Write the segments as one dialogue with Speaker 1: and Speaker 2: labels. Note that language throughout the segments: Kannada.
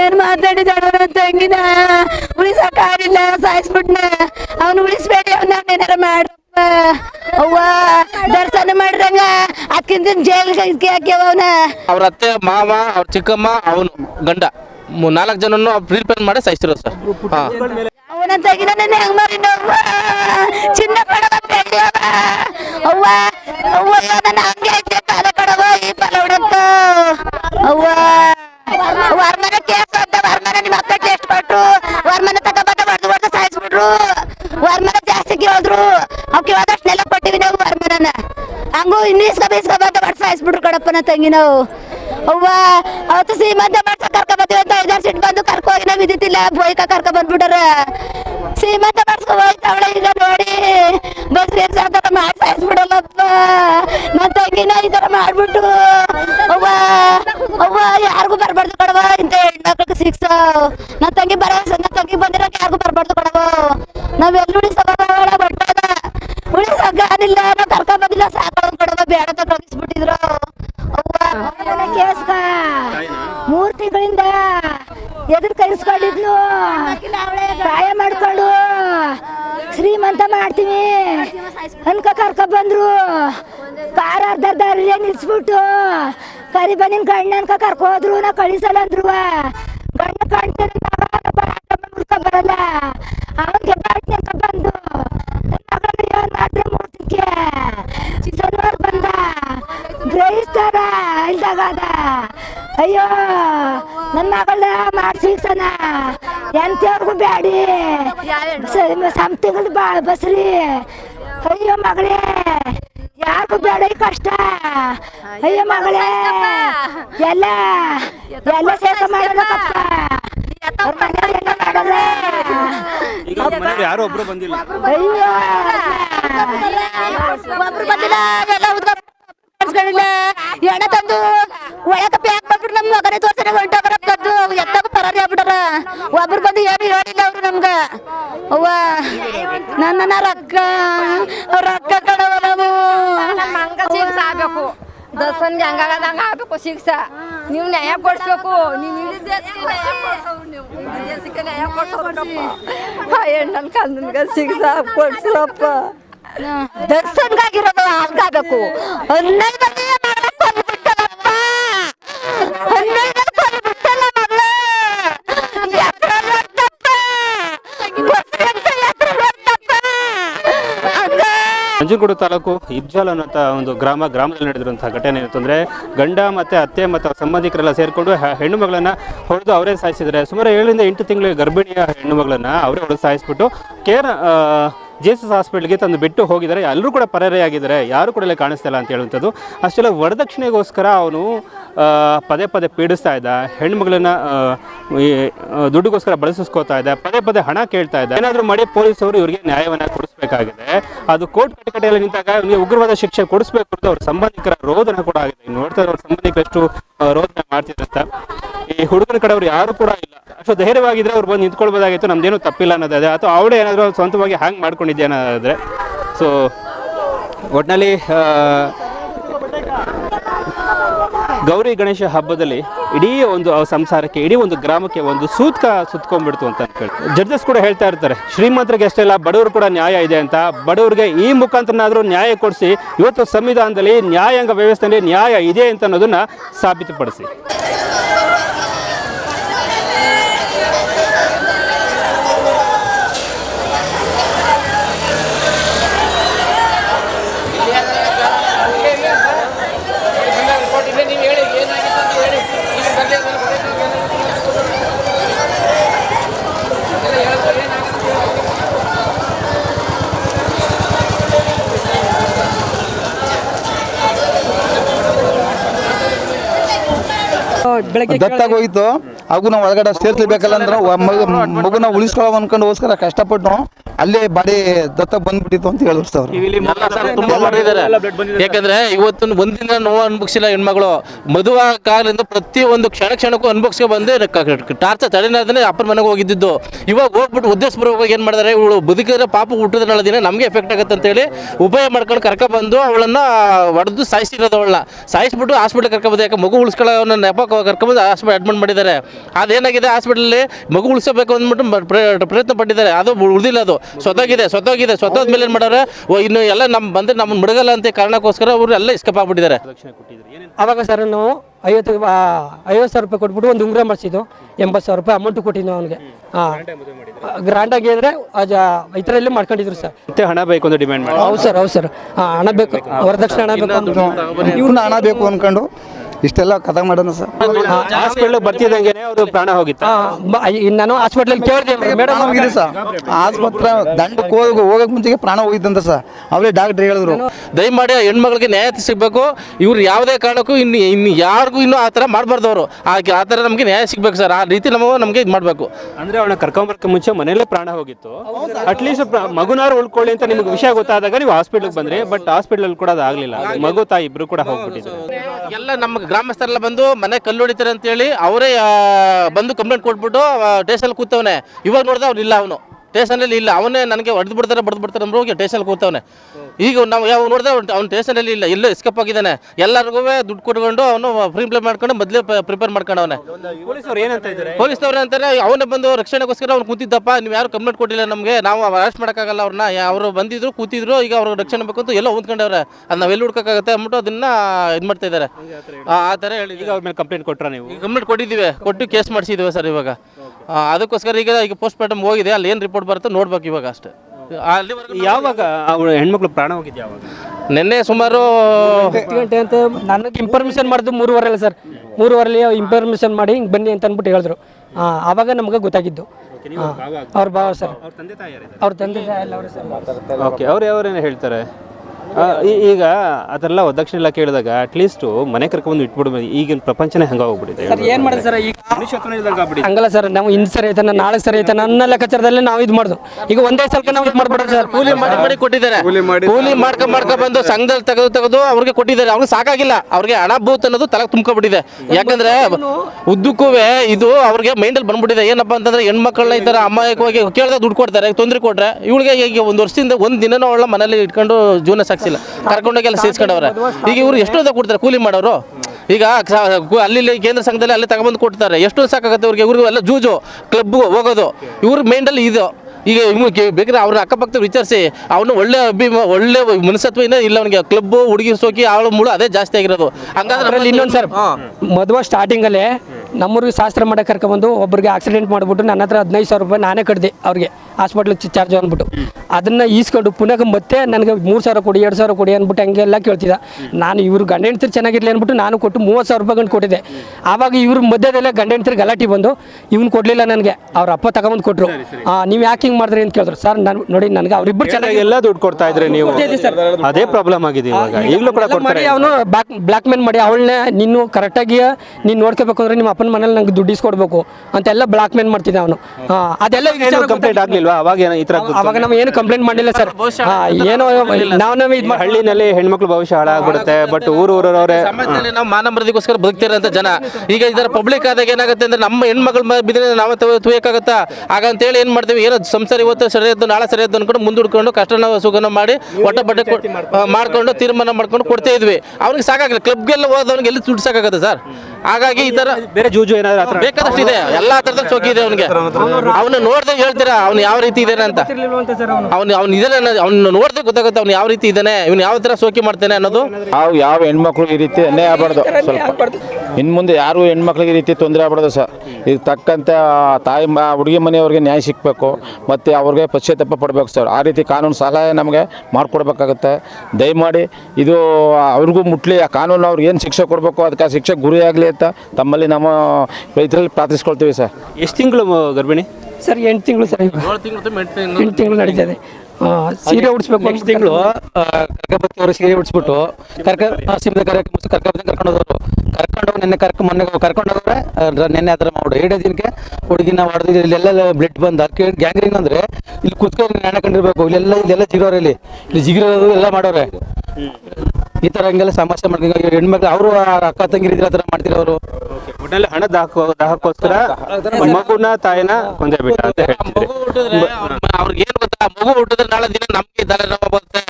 Speaker 1: ಏನ್ ಮಾತಾಡಿದಾಳ ಅವನ ತಂಗಿನ? ಉಳಿಸಕ್ಕಾಗಿಲ್ಲ ಸಾಯಿಸ್ಬಿಟ್ನ. ಅವನು ಉಳಿಸ್ಬೇಡಿ ಅವ್ನ ಏನಾರ ಮಾಡ ಅವ್ವ ದರ್ಶನ ಮಾಡ್ರಂಗ. ಜೈಲ್ಗೆ ಇದಕ್ಕೆ ಹಾಕ್ಯವ ಅವನ.
Speaker 2: ಅವ್ರ ಅತ್ತೆ ಮಾವ ಅವ್ರ ಚಿಕ್ಕಮ್ಮ ಅವನು ಗಂಡ. ನಾಲ್ಕು ಜನನು ಪ್ರಿಪೇರ್ ಮಾಡಿ ಸಾಯಿಸಿರೋದು ಸರ್. ಹಾಂ.
Speaker 1: ಅವನ ಹೆಂಗ್ ಅವ್ವ? ಚಿನ್ನ ಪಡವ ಅವ್ವ ಅವ್ವ ನನ್ನ ಹಂಗೆ ಐತೆ ಕಾಲ ಕೊಡವ ಈ ಫಲ ಹೊಡಕ್ಕ ಅವ್ವ ವರ್ಮನ ಕೇಸ್ ಅಂತ ವರ್ಮನ ನಿಮ್ಮ ಅಕ್ಕ ಟೆಸ್ಟ್ ಕೊಟ್ರು ವರ್ಮನ ತಗೊಬಂದ ಹೊಡೆದು ಹೊಡೆದು ಸಾಯಿಸ್ಬಿಟ್ರು ವರ್ಮನ ಜಾಸ್ತಿ ಕೇಳಿದ್ರು ಅವ್ ಕೇಳದಷ್ಟನ್ನೆಲ್ಲ ಕೊಟ್ಟಿವಿ ನಾವು ವರ್ಮನನ ಹಂಗೂ ಇನ್ನು ಇಸ್ಕೊಬ ಇಸ್ಬಿಟ್ರು ಕಡಪ್ಪನ ತಂಗಿ ನಾವು ಅವ್ವ, ಅವತ್ತು ಸೀಮಂತ ಮಾಡ್ಸಕ್ ಕರ್ಕ ಬರ್ತೀವಿ ಅಂತ ಐದಾರು ಸಿಟ್ ಬಂದು ಕರ್ಕೊ ಹೋಗಿ ನಾವ್ ಇದ್ದಿತ್ತಿಲ್ಲ ಬೋಯ್ಕ ಕರ್ಕ ಬಂದ್ಬಿಟ್ಟಾರ ಸೀಮಂತ ಮಾಡ್ಸ್ಕೊ ಹೋಗ್ತಾವಳೆ ಈಗ ನೋಡಿ. ಬಸ್ರಿ ಎಕ್ಸಾಮ್ ಮಾಡಿ ತಂಗಿನ ಈ ತರ ಮಾಡ್ಬಿಟ್ಟು ಅವ್ವ ಅವ್ವ, ಯಾರಿಗೂ ಬರ್ಬಾರ್ದು ಕಡವ ಇಂತ ಹೆಣ್ಮಕ್ಳಿಗೆ ಸಿಕ್ಸ ನನ್ ತಂಗಿ ಬರ ನನ್ನ ತಂಗಿ ಬಂದಿರೋಕೆ ಯಾರಿಗೂ ಬರ್ಬಾರ್ದು ಕಡವ ನಾವ್ ಎಲ್ಲಿ ಉಳಿಸಕ ಬಟ್ಟದ ಉಳಿಸಕ ಅದಿಲ್ಲ ನಾವ್ ಕರ್ಕ ಬಂದಿಲ್ಲ ಸಾಕೊಳ್ಳೋ ಕಡವ ಬೇಡ ಅಂತ ಕಳಿಸ್ಬಿಟ್ಟಿದ್ರು ಅವ್ವ ಕೇಸ್ಕ ಮೂರ್ ತಿಂಗಳಿಂದ ಎದುರು ಕೈಸ್ಕೊಂಡಿದ್ಲು ಪ್ರಾಯ ಮಾಡ್ಕೊಂಡು ಶ್ರೀಮಂತ ಮಾಡ್ತೀವಿ ಅನ್ಕ ಕರ್ಕ ಬಂದ್ರು. ಕಾರ ಅರ್ಧ ದಾರಿಲೇ ನಿಲ್ಸ್ಬಿಟ್ಟು. ಕರಿ ಬನ್ನಿನ ಗಂಡ ಅನ್ಕ ಕರ್ಕೊ ಹೋದ್ರು, ನಾ ಕಳಿಸಲ್ಲ ಅಂದ್ರು ಗಂಡ ಮುಡ್ಕ ಬರಲ್ಲ ಅವನ್ಗೆ ಬಾಟ್ಲಿ ಅಂತ ಬಂದು ಮೂರ್ತಿಗೆ? ಶನಿವಾರ ಬಂದ. ಗ್ರಹಿಸ್ತಾರ, ಇಲ್ದಾಗ ಅದ ಅಯ್ಯೋ. ನನ್ನ ಮಗಳ ಮಾಡ್ಸಿಕ್ಸನ ಎಂತವ್ರಿಗೂ ಬ್ಯಾಡಿ. ಸಂತಿಗಳು ಬಾ ಬಸ್ರಿ. ಅಯ್ಯೋ ಮಗಳೇ ಯಾರಿಗೂ ಬೇಡ ಕಷ್ಟ. ಅಯ್ಯೋ ಮಗಳೇ ಎಲ್ಲ ಎಲ್ಲ ಸೇತ ಮಾಡೋದೇ
Speaker 3: ಯಾರು ಒಬ್ರು ಬಂದಿಲ್ಲ.
Speaker 1: ಅಯ್ಯೋ ಒಬ್ರು ಬಂದಿಲ್ಲ ಎಲ್ಲ ಉದ್ಗಳಿಲ್ಲ ಎಣ ತಂದು ಒಳಕ ಪ್ಯಾಕ್ ಮಾಡ್ಬಿಟ್ಟು ನಮ್ ಮಗನೇ ತೋರ್ಸನೆ ಹೊಂಟೋಗ್ರ ತಂದು ಎತ್ತಾಗ ಪರಾರಿ ಆಗ್ಬಿಟ್ಟಾರ. ಒಬ್ರು ಬಂದು ಏನು ಹೇಳಿಲ್ಲ ಅವ್ರು ನಮ್ಗ. ಅವ್ವ ನನ್ನ ರೊಕ್ಕ ರೊಕ್ಕ ಕಡವ ನಾವು.
Speaker 4: ಆಗ್ಬೇಕು. ದರ್ಶನ್ಗೆ ಹಂಗಾಗದಂಗ ಆಗ್ಬೇಕು ಶಿಕ್ಷ. ನೀವು ನ್ಯಾಯ ಕೊಡ್ಸ್ಬೇಕು. ನೀವು ದೇಶಕ್ಕೆ ನ್ಯಾಯ ಕಂದನ್ಗೆ ಶಿಕ್ಷ ಕೊಡ್ಸಪ್ಪ
Speaker 1: ದರ್ಶನ್ಗಾಗಿರೋದು ಹಂಗಾಗಬೇಕು. ಹನ್ನೈದನೇ
Speaker 3: ನಂಜನಗೂಡು ತಾಲೂಕು ಇಬ್ಜಾಲ್ ಅನ್ನೋಂಥ ಒಂದು ಗ್ರಾಮ, ಗ್ರಾಮದಲ್ಲಿ ನಡೆದಿರುವಂತಹ ಘಟನೆ ಅಂತಂದ್ರೆ ಗಂಡ ಮತ್ತೆ ಅತ್ತೆ ಮತ್ತು ಸಂಬಂಧಿಕರೆಲ್ಲ ಸೇರಿಕೊಂಡು ಹೆಣ್ಣು ಮಗಳನ್ನ ಹೊಡೆದು ಅವರೇ ಸಾಯಿಸಿದ್ದಾರೆ. ಸುಮಾರು ಏಳರಿಂದ ಎಂಟು ತಿಂಗಳ ಗರ್ಭಿಣಿಯ ಹೆಣ್ಣು ಮಗಳನ್ನ ಅವರೇ ಹೊಡೆದು ಸಾಯಿಸ್ಬಿಟ್ಟು ಕೇರ್ ಜೇಸಸ್ ಹಾಸ್ಪಿಟ್ಲ್ಗೆ ತಂದು ಬಿಟ್ಟು ಹೋಗಿದ್ದಾರೆ. ಎಲ್ಲರೂ ಕೂಡ ಪರಾರಿಯಾಗಿದ್ದಾರೆ. ಯಾರು ಕೂಡ ಇಲ್ಲಿ ಕಾಣಿಸ್ತಿಲ್ಲ ಅಂತ ಹೇಳುವಂಥದ್ದು. ಅಷ್ಟೆಲ್ಲ ವರದಕ್ಷಿಣೆಗೋಸ್ಕರ ಅವನು ಪದೇ ಪದೇ ಪೀಡಿಸ್ತಾ ಇದ್ದ. ಹೆಣ್ಮಗಳನ್ನ ದುಡ್ಡುಗೋಸ್ಕರ ಬಳಸಿಸ್ಕೋತಾ ಇದ್ದ. ಪದೇ ಪದೇ ಹಣ ಕೇಳ್ತಾ ಇದ್ದ. ಏನಾದರೂ ಮಾಡಿ ಪೊಲೀಸರು ಇವರಿಗೆ ನ್ಯಾಯವನ್ನು ಕೊಡಿಸಬೇಕಾಗಿದೆ. ಅದು ಕೋರ್ಟ್ ಕಟಕಟೆಯಲ್ಲಿ ನಿಂತಾಗ ಇವನಿಗೆ ಉಗ್ರವಾದ ಶಿಕ್ಷೆ ಕೊಡಿಸಬೇಕು ಅಂತ ಅವ್ರ ಸಂಬಂಧಿಕರ ರೋದನ ಕೂಡ ಆಗಿದೆ. ನೋಡ್ತಾ ಅವ್ರ ಸಂಬಂಧಿಕರು ಎಷ್ಟು ಆ, ಮಾಡ್ತಿದ್ರಂತ ಈ ಹುಡುಗನ ಕಡೆ ಅವ್ರು ಯಾರು ಕೂಡ ಇಲ್ಲ. ಅಷ್ಟು ಧೈರ್ಯವಾಗಿದ್ರೆ ಅವ್ರು ಬಂದು ನಿಂತ್ಕೊಳ್ಬೋದಾಗಿತ್ತು. ನಮ್ದೇನು ತಪ್ಪಿಲ್ಲ ಅನ್ನೋದೇ ಅಥವಾ ಅವಳೇ ಏನಾದರೂ ಸ್ವಂತವಾಗಿ ಹ್ಯಾಂಗ್ ಮಾಡ್ಕೊಂಡಿದ್ದೆ ಅನ್ನೋದಾದರೆ. ಸೊ ಒಟ್ಟಿನಲ್ಲಿ ಗೌರಿ ಗಣೇಶ ಹಬ್ಬದಲ್ಲಿ ಇಡೀ ಒಂದು ಸಂಸಾರಕ್ಕೆ, ಇಡೀ ಒಂದು ಗ್ರಾಮಕ್ಕೆ ಒಂದು ಸೂತ್ಕ ಸುತ್ಕೊಂಡ್ಬಿಡ್ತು ಅಂತ ಅನ್ಕೊಳ್ಳಿ ಜಡ್ಜಸ್ ಕೂಡ ಹೇಳ್ತಾ ಇರ್ತಾರೆ. ಶ್ರೀಮಂತರಿಗೆ ಅಷ್ಟೇ ಇಲ್ಲ ಬಡವರು ಕೂಡ ನ್ಯಾಯ ಇದೆ ಅಂತ. ಬಡವರಿಗೆ ಈ ಮುಖಾಂತರನಾದರೂ ನ್ಯಾಯ ಕೊಡಿಸಿ, ಇವತ್ತು ಸಂವಿಧಾನದಲ್ಲಿ ನ್ಯಾಯಾಂಗ ವ್ಯವಸ್ಥೆಯಲ್ಲಿ ನ್ಯಾಯ ಇದೆ ಅಂತ ಅನ್ನೋದನ್ನು ಸಾಬೀತುಪಡಿಸಿ.
Speaker 5: ದತ್ತಾಗ ಹೋಗಿತ್ತು. ಹಾಗೂ ನಾವು ಒಳಗಡೆ ಸೇರ್ತಿರ್ಬೇಕಲ್ಲ ಅಂದ್ರೆ ಮಗುನ ಉಳಿಸ್ಕೊಳ್ಳೋ ಅನ್ಕೊಂಡೋಸ್ಕರ ಕಷ್ಟಪಟ್ಟು ಅಲ್ಲೇ ಬಾಡಿ ದತ್ತ ಬಂದ್ಬಿಟ್ಟಿತ್ತು ಅಂತ ಹೇಳಿದ್ರು
Speaker 2: ಸರ್ ತುಂಬಾ ಮಾಡಿದ್ದಾರೆ. ಯಾಕಂದ್ರೆ ಇವತ್ತು ಒಂದಿನ ನೋವು ಅನ್ಭವಿಸಿಲ್ಲ ಹೆಣ್ಮಗಳು. ಮದುವೆ ಕಾಲದಿಂದ ಪ್ರತಿ ಒಂದು ಕ್ಷಣ ಕ್ಷಣಕ್ಕೂ ಅನ್ಭವಿಸ್ಕೊ ಬಂದೆ ಟಾರ್ಚರ್ ತಡೆನಾದ್ರೆ ಅಪ್ಪನ ಮನೆಗೆ ಹೋಗಿದ್ದು ಇವಾಗ ಹೋಗ್ಬಿಟ್ಟು ಉದ್ದೇಶಪೂರ್ವಕವಾಗಿ ಏನು ಮಾಡಿದಾರೆ ಇವಳು ಬದುಕಿದ್ರೆ ಪಾಪ ಹುಟ್ಟಿದ ದಿನ ನಮಗೆ ಎಫೆಕ್ಟ್ ಆಗುತ್ತೆ ಅಂತೇಳಿ ಉಪಾಯ ಮಾಡ್ಕೊಂಡು ಕರ್ಕ ಬಂದು ಅವಳನ್ನ ಹೊಡೆದು ಸಾಯಿಸಿರೋದು ಅವಳನ್ನ ಸಾಯಿಸ್ಬಿಟ್ಟು ಹಾಸ್ಪಿಟಲ್ ಕರ್ಕೊಬೋದು ಯಾಕೆ ಮಗು ಉಳಿಸ್ಕೊಳ್ಳೋ ನೆಪ ಕರ್ಕೊಂಬಂದು ಹಾಸ್ಪಿಟಲ್ ಅಡ್ಮಿಟ್ ಮಾಡಿದ್ದಾರೆ. ಅದೇನಾಗಿದೆ ಹಾಸ್ಪಿಟಲಲ್ಲಿ ಮಗು ಉಳಿಸಬೇಕು ಅಂದ್ಬಿಟ್ಟು ಪ್ರಯತ್ನ ಪಟ್ಟಿದ್ದಾರೆ. ಅದು ಉಳಿದಿಲ್ಲ ಅದು. ಸ್ವತೋಗಿದೆ ಸ್ವತೋಗಿದೆ ಸ್ವತೋದ ಮೇಲೆ ಏನು ಮಾಡೋರೆ? ಇನ್ನು ಎಲ್ಲ ನಮ್ಮ ಬಂದ್ರೆ ನಮ್ಮ ಮುಡಗಲ್ಲ ಅಂತ ಕಾರಣಕ್ಕೋಸ್ಕರ ಅವರು ಎಲ್ಲ ಇಸ್ಕಪ್ ಆಗ್ಬಿಟ್ಟಿದ್ದಾರೆ
Speaker 6: ಆವಾಗ ಸರ್ ನಾವು ಐವತ್ತು ಐವತ್ತು ಸಾವಿರ ರೂಪಾಯಿ ಕೊಟ್ಬಿಟ್ಟು ಒಂದು ಉಂಗುರ ಮಾಡಿಸಿದ್ದು. ಎಂಬತ್ತು ಸಾವಿರ ರೂಪಾಯಿ ಅಮೌಂಟ್ ಕೊಟ್ಟಿದ್ದು ಅವನಿಗೆ. ಹಾಂ ಗ್ರ್ಯಾಂಡಾಗಿ ಅಂದರೆ ಇದರಲ್ಲಿ ಮಾಡ್ಕೊಂಡಿದ್ರು ಸರ್.
Speaker 3: ಮತ್ತೆ ಹಣ ಬೇಕು ಅಂತ ಡಿಮ್ಯಾಂಡ್ ಮಾಡಿ
Speaker 6: ಹೌದು ಸರ್ ಹೌದು ಸರ್. ಹಾಂ ಹಣ ಬೇಕು ವರದಕ್ಷಿಣೆ ಹಣ ಬೇಕು
Speaker 5: ಇವ್ರನ್ನ ಹಣ ಬೇಕು ಅನ್ಕೊಂಡು ಇಷ್ಟೆಲ್ಲ ಕಥೆ ಮಾಡೋಣ ಸರ್.
Speaker 3: ಹಾಸ್ಪಿಟಲ್ ಬರ್ತಿದಂಗೆ ಅವರು ಪ್ರಾಣ ಹೋಗಿತ್ತು.
Speaker 6: ನಾನು ಹಾಸ್ಪಿಟ್ಲಲ್ಲಿ ಕೇಳಿದೆ ಮೇಡಮ್.
Speaker 5: ಹೋಗಿದೆ ಸರ್. ಆಸ್ಪತ್ರೆ ದಂಡಕ್ಕೆ ಹೋಗಿ ಹೋಗಕ್ಕೆ ಮುಂಚೆಗೆ ಪ್ರಾಣ ಹೋಗಿದ್ದಂತ ಸರ್. ಅವರೇ ಡಾಕ್ಟ್ರ್ ಹೇಳಿದ್ರು.
Speaker 2: ದಯಮಾಡಿ ಆ ಹೆಣ್ಮಗಳಿಗೆ ನ್ಯಾಯ ಸಿಗಬೇಕು. ಇವ್ರು ಯಾವುದೇ ಕಾರಣಕ್ಕೂ ಇನ್ನು ಇನ್ನು ಯಾರಿಗೂ ಇನ್ನೂ ಆ ಥರ ಮಾಡಬಾರ್ದು ಅವರು ಆ ಆ ಥರ ನಮಗೆ ನ್ಯಾಯ ಸಿಗ್ಬೇಕು ಸರ್. ಆ ರೀತಿ ನಮಗೆ ನಮಗೆ ಇದು ಮಾಡಬೇಕು.
Speaker 3: ಅಂದ್ರೆ ಅವನ ಕರ್ಕೊಂಬರ್ಕ ಮುಂಚೆ ಮನೆಯಲ್ಲೇ ಪ್ರಾಣ ಹೋಗಿತ್ತು. ಅಟ್ಲೀಸ್ಟ್ ಮಗುನಾರು ಉಳ್ಕೊಳ್ಳಿ ಅಂತ ನಿಮ್ಗೆ ವಿಷಯ ಗೊತ್ತಾದಾಗ ನೀವು ಹಾಸ್ಪಿಟಲ್ಗೆ ಬಂದ್ರಿ. ಬಟ್ ಹಾಸ್ಪಿಟ್ಲಲ್ಲಿ ಕೂಡ ಅದಾಗಲಿಲ್ಲ. ಮಗು ತಾಯಿ ಇಬ್ರು ಕೂಡ ಹೋಗ್ಬಿಟ್ಟಿದ್ದಾರೆ
Speaker 2: ಎಲ್ಲ ನಮ್ಮ ಗ್ರಾಮಸ್ಥರೆಲ್ಲ ಬಂದು ಮನೆ ಕಲ್ಲು ಹೊಡಿತಾರೆ ಅಂತೇಳಿ ಅವರೇ ಬಂದು ಕಂಪ್ಲೇಂಟ್ ಕೊಟ್ಬಿಟ್ಟು ಟೇಸ್ಟಲ್ಲಿ ಕೂತವನೆ. ಇವಾಗ ನೋಡಿದ್ರೆ ಅವ್ನು ಇಲ್ಲ ಅವನು. ಸ್ಟೇಷನಲ್ಲಿ ಇಲ್ಲ. ಅವನೇ ನನಗೆ ಹೊಡೆದು ಬಿಡ್ತಾರೆ ಬಡ್ದು ಬಿಡ್ತಾರೆ ಅಂದ್ರೆ ಹೋಗಿ ಸ್ಟೇಷನ್ ಕೂತವನೆ. ಈಗ ನಾವು ಯಾವ ನೋಡಿದ್ರೆ ಅವ್ನು ಸ್ಟೇಷನಲ್ಲಿ ಇಲ್ಲ. ಎಲ್ಲೋ ಎಸ್ಕಪ್ ಆಗಿದ್ದಾನೆ. ಎಲ್ಲರಿಗೂ ದುಡ್ಡು ಕೊಟ್ಕೊಂಡು ಅವನು ಪ್ರೀಪ್ಲೇ ಮಾಡ್ಕೊಂಡು ಮೊದಲೇ ಪ್ರಿಪೇರ್ ಮಾಡ್ಕೊಂಡವನೆ
Speaker 3: ಪೊಲೀಸರು ಏನಂತ ಇದ್ದಾರೆ?
Speaker 2: ಪೊಲೀಸ್ನವ್ರು ಅಂತಾರೆ ಅವನೇ ಬಂದು ರಕ್ಷಣೆಗೋಸ್ಕರ ಅವ್ನು ಕೂತಿದ್ದಪ್ಪ ನೀವು ಯಾರು ಕಂಪ್ಲೇಂಟ್ ಕೊಟ್ಟಿಲ್ಲ ನಮಗೆ ನಾವು ಅರೆಸ್ಟ್ ಮಾಡೋಕ್ಕಾಗಲ್ಲ ಅವ್ರನ್ನ ಅವರು ಬಂದಿದ್ರು ಕೂತಿದ್ರು ಈಗ ಅವ್ರ ರಕ್ಷಣೆ ಬೇಕು ಅಂತ ಎಲ್ಲ ಹೊಂದ್ಕೊಂಡವ್ರೆ. ಅದು ನಾವೆಲ್ಲಿ ಹುಡ್ಕೋಕ್ಕಾಗತ್ತೆ ಅಂದ್ಬಿಟ್ಟು ಅದನ್ನ ಇದು ಮಾಡ್ತಾ ಇದ್ದಾರೆ. ಆ ಥರ ಹೇಳಿ
Speaker 3: ಈಗ ಅವ್ರ ಮೇಲೆ ಕಂಪ್ಲೇಂಟ್ ಕೊಟ್ಟರೆ ನೀವು?
Speaker 2: ಕಂಪ್ಲೇಂಟ್ ಕೊಟ್ಟಿದ್ದೀವಿ. ಕೊಟ್ಟು ಕೇಸ್ ಮಾಡಿಸಿದ್ದೀವಿ ಸರ್ ಇವಾಗ. ಅದಕ್ಕೋಸ್ಕರ ಈಗ ಈಗ ಪೋಸ್ಟ್ ಮಾರ್ಟಮ್ ಹೋಗಿದೆ ಅಲ್ಲಿ ಏನು ರಿಪೋರ್ಟ್ ಬರುತ್ತೋ ನೋಡ್ಬೇಕು ಇವಾಗ ಅಷ್ಟೇ. ಅಲ್ಲಿವರೆಗೂ
Speaker 3: ಯಾವಾಗ ಅವಳು ಹೆಣ್ಮಕ್ಳು ಪ್ರಾಣ ಹೋಗಿದ್ದು ಯಾವಾಗ
Speaker 2: ನಿನ್ನೆ ಸುಮಾರು
Speaker 6: ಹತ್ತು ಗಂಟೆ ಅಂತ ನನಗೆ ಇನ್ಫಾರ್ಮೇಷನ್ ಮಾಡಿದ್ದು ಮೂರುವರೆಲ್ಲ ಸರ್ ಮೂರುವರೆಲಿ ಇನ್ಫಾರ್ಮೇಷನ್ ಮಾಡಿ ಹಿಂಗೆ ಬನ್ನಿ ಅಂತ ಅಂದ್ಬಿಟ್ಟು ಹೇಳಿದ್ರು. ಹಾಂ ಆವಾಗ ನಮಗೆ ಗೊತ್ತಾಗಿದ್ದು. ಅವ್ರ ಭಾವ ಸರ್
Speaker 3: ಅವ್ರ ತಂದೆ ತಾಯಿ
Speaker 6: ಅವ್ರ ತಂದೆ ತಾಯಿ ಅವ್ರ ಸರ್
Speaker 3: ಓಕೆ ಅವ್ರು ಯಾವ್ರೇನು ಹೇಳ್ತಾರೆ? ಈಗ ಅದೆಲ್ಲ ವರದಕ್ಷಿಣೆ ಎಲ್ಲ ಕೇಳಿದಾಗ ಅಟ್ಲೀಸ್ಟ್ ಮನೆ ಕರ್ಕೊಂಡು ಇಟ್ಬಿಡ್ಬೋದು ಈಗಿನ ಪ್ರಪಂಚನೇ ಹಂಗ ಹೋಗ್ಬಿಟ್ಟಿದೆ
Speaker 6: ಸರ್ ಏನು ಮಾಡಿದೆ ಸರ್ ಈಗ. ಹಂಗಲ್ಲ ಸರ್ ನಾವು ಹಿಂದ್ ಸರಿ ಐತೆ ನಾಳೆ ಸರಿ ಐತೆ ನನ್ನ ಲೆಕ್ಕಾಚಾರದಲ್ಲಿ ನಾವು ಇದು ಮಾಡ್ದು. ಈಗ ಒಂದೇ ಸಲ ನಾವು ಇದು ಮಾಡ್ಬಿಡೋದು ಸರ್.
Speaker 2: ಕೂಲಿ ಮಾಡಿ ಮಾಡಿ ಕೊಟ್ಟಿದ್ದಾರೆ. ಕೂಲಿ ಮಾಡ್ಕೊಂಡ್ ಮಾಡ್ಕೊಂಡ್ ಬಂದು ಸಂಘದಲ್ಲಿ ತೆಗೆದು ತೆಗೆದು ಅವ್ರಿಗೆ ಕೊಟ್ಟಿದ್ದಾರೆ. ಅವ್ರಿಗೆ ಸಾಕಾಗಿಲ್ಲ. ಅವ್ರಿಗೆ ಹಣ ಬೂತ್ ಅನ್ನೋದು ತಲೆ ತುಂಬ್ಕೊಬಿಟ್ಟಿದೆ. ಯಾಕಂದ್ರೆ ಉದ್ದಕ್ಕೂ ಇದು ಅವ್ರಿಗೆ ಮೈಂಡಲ್ಲಿ ಬಂದ್ಬಿಟ್ಟಿದೆ. ಏನಪ್ಪ ಅಂತಂದ್ರೆ ಹೆಣ್ಮಕ್ಳನ್ನ ಈ ತರ ಅಮಾಯಕವಾಗಿ ಕೇಳಿದ್ರೆ ದುಡ್ಡು ಕೊಡ್ತಾರೆ. ತೊಂದರೆ ಕೊಟ್ರೆ ಇವಳಿಗೆ ಈಗ ಒಂದು ವರ್ಷದಿಂದ ಒಂದು ದಿನನೂ ಅವಳ ಮನೇಲಿ ಇಟ್ಕೊಂಡು ಜೀವನ ಸಾಗಿಸಿಲ್ಲ ಕರ್ಕೊಂಡೋಗಿ ಎಲ್ಲ ಸೇರಿಸ್ಕೊಂಡವ್ರೆ ಈಗ ಇವ್ರು ಎಷ್ಟು ಕೊಡ್ತಾರೆ ಕೂಲಿ ಮಾಡೋರು? ಈಗ ಅಲ್ಲಿ ಕೇಂದ್ರ ಸಂಘದಲ್ಲಿ ಅಲ್ಲೇ ತಗೊಂಬಂದು ಕೊಡ್ತಾರೆ. ಎಷ್ಟು ಸಾಕಾಗುತ್ತೆ ಅವ್ರಿಗೆ ಇವ್ರಿಗೂ ಎಲ್ಲ ಜೂಜು ಕ್ಲಬ್ಗೂ ಹೋಗೋದು. ಇವ್ರ ಮೈಂಡಲ್ಲಿ ಇದು. ಈಗ ಇವ್ನು ಕೆ- ಬೇಕಾದ್ರೆ ಅವ್ರ ಅಕ್ಕಪಕ್ಕ ವಿಚಾರಿಸಿ ಅವನು ಒಳ್ಳೆ ಅಭಿಮ ಒಳ್ಳೆ ಮನಸತ್ವ ಇನ್ನೂ ಇಲ್ಲ ಅವನಿಗೆ. ಕ್ಲಬ್ ಹುಡುಗಿ ಸೋಕಿ ಅವಳ ಮುಳು ಅದೇ ಜಾಸ್ತಿ ಆಗಿರೋದು. ಹಂಗಾದ್ರೆ
Speaker 6: ಇನ್ನೊಂದು ಸರ್ ಮದುವೆ ಸ್ಟಾರ್ಟಿಂಗಲ್ಲೇ ನಮ್ಮೂರಿಗೆ ಶಾಸ್ತ್ರ ಮಾಡಕ್ಕೆ ಕರ್ಕೊಂಬಂದು ಒಬ್ಬರಿಗೆ ಆಕ್ಸಿಡೆಂಟ್ ಮಾಡಿಬಿಟ್ಟು ನನ್ನ ಹತ್ರ ಹದಿನೈದು ಸಾವಿರ ರೂಪಾಯಿ ನಾನೇ ಕಟ್ಟಿದೆ ಅವ್ರಿಗೆ. ಹಾಸ್ಪಿಟ್ಲ್ ಚಾರ್ಜ್ ಅಂದ್ಬಿಟ್ಟು. ಅದನ್ನ ಈಸ್ಕೊಂಡು ಪುನಃ ಮತ್ತೆ ನನಗೆ ಮೂರು ಸಾವಿರ ಕೊಡಿ ಎರಡು ಸಾವಿರ ಕೊಡಿ ಅಂದ್ಬಿಟ್ಟು ಹಂಗೆಲ್ಲ ಕೇಳ್ತಿದ್ದ. ನಾನು ಇವರು ಗಂಡ ಹೆಂಡ್ತಿರು ಚೆನ್ನಾಗಿರ್ಲಿ ಅಂದ್ಬಿಟ್ಟು ನಾನು ಕೊಟ್ಟು ಮೂವತ್ತು ಸಾವಿರ ರೂಪಾಯಿ ಗಂಟು ಕೊಟ್ಟಿದ್ದೆ. ಆವಾಗ ಇವ್ರ ಮಧ್ಯದಲ್ಲೇ ಗಂಡ ಹೆಂಡ್ತಿರು ಗಲಾಟೆ ಬಂದು ಇವ್ನು ಕೊಡಲಿಲ್ಲ ನನಗೆ. ಅವ್ರ ಅಪ್ಪ ತಗೊಂಬಂದು ಕೊಟ್ಟರು ನೀವು ಯಾಕೆ ಹಿಂಗೆ ಮಾಡಿದ್ರಿ ಅಂತ ಕೇಳಿದ್ರು. ಸರ್ ನಾನು ನೋಡಿ ನನಗೆ ಅವರಿಬ್ಬರು ಚೆನ್ನಾಗಿ
Speaker 3: ಎಲ್ಲ ದುಡ್ಡು ಕೊಡ್ತಾ ಇದ್ರೆ ನೀವು? ಅದೇ ಪ್ರಾಬ್ಲಮ್ ಆಗಿದೆ ಇವಾಗ. ಈಗಲೂ ಕೂಡ
Speaker 6: ಅವನು ಬ್ಲಾಕ್ ಬ್ಲ್ಯಾಕ್ ಮೇಲ್ ಮಾಡಿ ಅವಳನ್ನ ನೀನು ಕರೆಕ್ಟಾಗಿ ನೀನು ನೋಡ್ಕೋಬೇಕು ಅಂದ್ರೆ ನಿಮ್ಮ ಅಪ್ಪನ ಮನೇಲಿ ನಂಗೆ ದುಡ್ಡು ಇಸ್ಕೊಡ್ಬೇಕು ಅಂತೆಲ್ಲ ಬ್ಲಾಕ್ ಮೇಲ್ ಮಾಡ್ತಿದ್ದೆ ಅವನು. ಅದೆಲ್ಲ
Speaker 3: ಕಂಪ್ಲೇಂಟ್ ಆಗ್ಲಿಲ್ವಾ? ಅವಾಗ ಏನೋ ಈ ತರ
Speaker 6: ಅವಾಗ ನಾವು ಏನು ಕಂಪ್ಲೇಂಟ್ ಮಾಡಿಲ್ಲ ಸರ್ ಏನೋ ನಾವು ನಾವು ಇದು
Speaker 3: ಹಳ್ಳಿನಲ್ಲಿ ಹೆಣ್ಮಕ್ಳು ಭವಿಷ್ಯ ಹಾಳಾಗ್ಬಿಡುತ್ತೆ ಬಟ್ ಊರು ಊರವರೇ
Speaker 2: ನಾವು ಮಾನ ಬದುಕ್ತಿರೋ ಬದುಕ್ತಿರೋಂಥ ಜನ ಈಗ ಇದರ ಪಬ್ಲಿಕ್ ಆದಾಗ ಏನಾಗುತ್ತೆ ಅಂದ್ರೆ ನಮ್ಮ ಹೆಣ್ಮಗಳ ಬಿದ್ದರೆ ನಾವು ತುಯ್ಯಕ್ಕಾಗತ್ತಾ ಹಾಗಂತ ಹೇಳಿ ಏನು ಮಾಡ್ತೀವಿ? ಏನೋ ಸಂಸಾರ ಇವತ್ತು ಸರಿ ಇದ್ದು ನಾಳೆ ಸರಿ ಇದ್ದು ಅನ್ಕೊಂಡು ಮುಂದೂಡ್ಕೊಂಡು ಕಷ್ಟನ ಸುಗನ ಮಾಡಿ ಒಟ್ಟ ಬಟ್ಟೆ ಮಾಡ್ಕೊಂಡು ತೀರ್ಮಾನ ಮಾಡ್ಕೊಂಡು ಕೊಡ್ತಾ ಇದ್ವಿ. ಅವ್ರಿಗೆ ಸಾಕಾಗಲ್ಲ ಕ್ಲಬ್ಗೆಲ್ಲ ಹೋದವ್ನಿಗೆ ಎಲ್ಲಿ ದುಡ್ಡು ಸಾಕಾಗುತ್ತೆ ಸರ್ ಹಾಗಾಗಿ ಈ ತರ
Speaker 3: ಬೇರೆ ಜೂಜು ಏನಾದ್ರು ಆತರ?
Speaker 2: ಬೇಕಾದಷ್ಟು ಇದೆ ಎಲ್ಲಾ ತರದ ಚೌಕಿ ಇದೆ ಅವನಿಗೆ. ಅವನು ನೋಡ್ದೆ ಹೇಳ್ತೀರಾ? ಅವ್ನು ಯಾವ ರೀತಿ ಇದ್ದಾನೆ ಅಂತ?
Speaker 6: ಅವನು
Speaker 2: ಅವ್ನು ಇದನ್ನ ಅವ್ನು ನೋಡ್ದೆ ಗೊತ್ತಾಗುತ್ತೆ ಅವ್ನು ಯಾವ ರೀತಿ ಇದ್ದಾನೆ ಇವ್ನು ಯಾವ ತರ ಸೋಕಿ ಮಾಡ್ತಾನೆ ಅನ್ನೋದು?
Speaker 7: ನಾವು ಯಾವ ಹೆಣ್ಮಕ್ಳು ಈ ರೀತಿ ಅನ್ಯಾಯ ಆಗ್ಬಾರ್ದು. ಸ್ವಲ್ಪ. ಇನ್ನು ಮುಂದೆ ಯಾರು ಹೆಣ್ಮಕ್ಳಿಗೆ ಈ ರೀತಿ ತೊಂದರೆ ಆಗ್ಬಾರ್ದು ಸರ್. ಈಗ ತಕ್ಕಂತೆ ತಾಯಿ ಮ ಹುಡುಗಿ ಮನೆಯವ್ರಿಗೆ ನ್ಯಾಯ ಸಿಗಬೇಕು. ಮತ್ತು ಅವ್ರಿಗೆ ಪಶ್ಚಾತ್ತಾಪ ಪಡಬೇಕು ಸರ್. ಆ ರೀತಿ ಕಾನೂನು ಸಲಹೆ ನಮಗೆ ಮಾಡಿಕೊಡ್ಬೇಕಾಗುತ್ತೆ. ದಯಮಾಡಿ ಇದು ಅವ್ರಿಗೂ ಮುಟ್ಲಿ. ಆ ಕಾನೂನು ಅವ್ರಿಗೆ ಏನು ಶಿಕ್ಷೆ ಕೊಡಬೇಕು ಅದಕ್ಕೆ ಆ ಶಿಕ್ಷೆ ಗುರಿಯಾಗಲಿ ಆಗಲಿ ಅಂತ ತಮ್ಮಲ್ಲಿ ನಮ್ಮ ಇದರಲ್ಲಿ ಪ್ರಾರ್ಥಿಸ್ಕೊಳ್ತೀವಿ ಸರ್.
Speaker 3: ಎಷ್ಟು ತಿಂಗಳು ಗರ್ಭಿಣಿ?
Speaker 6: ಸರ್ ಎಂಟು ತಿಂಗಳು ಸರ್. ಇವಾಗ
Speaker 2: ಏಳು ತಿಂಗಳು
Speaker 6: ಎಂಟು ತಿಂಗಳು ನಡೀತದೆ. ಸೀರೆ ಉಡಿಸ್ಬೇಕು ನೆಕ್ಸ್ಟ್ ತಿಂಗಳು ಕರ್ಕಬತ್ತವರು ಸೀರೆ ಉಡಿಸ್ಬಿಟ್ಟು ಕರ್ಕ ಸಿಂಹದ ಕರ್ಕ ಕರ್ಕಬತ್ತಿ ಕರ್ಕೊಂಡು ಕರ್ಕೊಂಡು ಹೋದ್ರು ಕರ್ಕೊಂಡು ಹೋಗಿ ನೆನ್ನೆ ಕರ್ಕ ಮೊನ್ನೆ ಕರ್ಕೊಂಡು ಹೋದ್ರೆ ನೆನ್ನೆ ಆ ಥರ ಮಾಡು. ಎರಡೇ ದಿನಕ್ಕೆ ಹುಡುಗಿನ ಹೊಡೆದು ಇಲ್ಲೆಲ್ಲ ಬ್ಲಡ್ ಬಂದು ಅದಕ್ಕೆ ಗ್ಯಾಂಗ್ರಿಂಗ್ ಅಂದ್ರೆ ಇಲ್ಲಿ ಕುತ್ಕೊಂಡು ನೆನಕೊಂಡಿರ್ಬೇಕು ಇಲ್ಲೆಲ್ಲ ಇಲ್ಲೆಲ್ಲ ಜಿಗಿರೋರು ಇಲ್ಲಿ. ಇಲ್ಲಿ ಜಿಗಿರೋದು ಎಲ್ಲ ಮಾಡೋರೆ.
Speaker 2: ಈ ತರ ಹಂಗೆಲ್ಲ ಸಮಸ್ಯೆ ಮಾಡ್ಕೊಂಡು ಹೆಣ್ಮಕ್ಳು ಅವರು ಅಕ್ಕ ತಂಗಿರಿದ್ರೆ ಆ ಥರ ಮಾಡ್ತಿರೋ ಅವರು
Speaker 3: ಒಟ್ಟಿನಲ್ಲಿ ಹಣ ದಾಹಕೋ ದಾಹಕ್ಕೋಸ್ಕರ ಮಗುನ ತಾಯಿನ ಕೊಂದೇ ಬಿಟ್ಟ ಅಂತ ಹೇಳ್ತಿದ್ರೆ
Speaker 2: ಅವ್ರಿಗೆ ಏನು ಗೊತ್ತಾ? ಮಗು ಹುಟ್ಟಿದ್ರೆ ನಾಳೆ ದಿನ ನಮ್ಗೆ ತಲೆ ನೋವು ಬರುತ್ತೆ.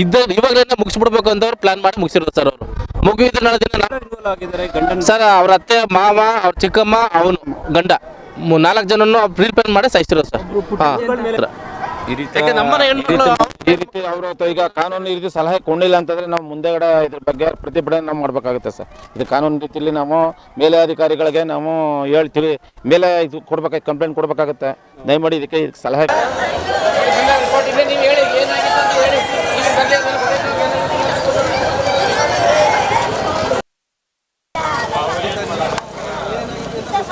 Speaker 2: ಇದ್ದ ಇವಾಗಲೇ ಮುಗಿಸ್ಬಿಡ್ಬೇಕು ಅಂತ ಅವ್ರು ಪ್ಲಾನ್ ಮಾಡಿ ಮುಗಿಸಿರೋದು ಸರ್ ಅವರು. ಮಗು ಇದ್ರೆ ನಾಳೆ ದಿನ ಸರ್ ಅವ್ರ ಅತ್ತೆ ಮಾವ ಅವ್ರ ಚಿಕ್ಕಮ್ಮ ಅವನು ಗಂಡ. ನಾಲ್ಕು ಜನನು ಪ್ರಿಪೇರ್ ಮಾಡಿ ಸಾಯಿಸಿರೋದು ಸರ್ ಹಾಂ. ಯಾಕೆ ನಮ್ಮನೆ ಹೆಣ್ಮಕ್ಳು
Speaker 7: ಈ ರೀತಿ ಅವರು ಈಗ ಕಾನೂನು ಈ ರೀತಿ ಸಲಹೆ ಕೊಂಡಿಲ್ಲ ಅಂತಂದ್ರೆ ನಾವು ಮುಂದೆಗಡೆ ಇದ್ರ ಬಗ್ಗೆ ಪ್ರತಿಭಟನೆ ನಾವು ಮಾಡ್ಬೇಕಾಗುತ್ತೆ ಸರ್ ಇದು ಕಾನೂನು ರೀತಿಯಲ್ಲಿ ನಾವು ಮೇಲೆ ಅಧಿಕಾರಿಗಳಿಗೆ ನಾವು ಹೇಳ್ತೀವಿ ಮೇಲೆ ಇದು ಕೊಡ್ಬೇಕಾಗಿ ಕಂಪ್ಲೇಂಟ್ ಕೊಡ್ಬೇಕಾಗುತ್ತೆ ದಯಮಾಡಿ ಇದಕ್ಕೆ ಇದಕ್ಕೆ ಸಲಹೆ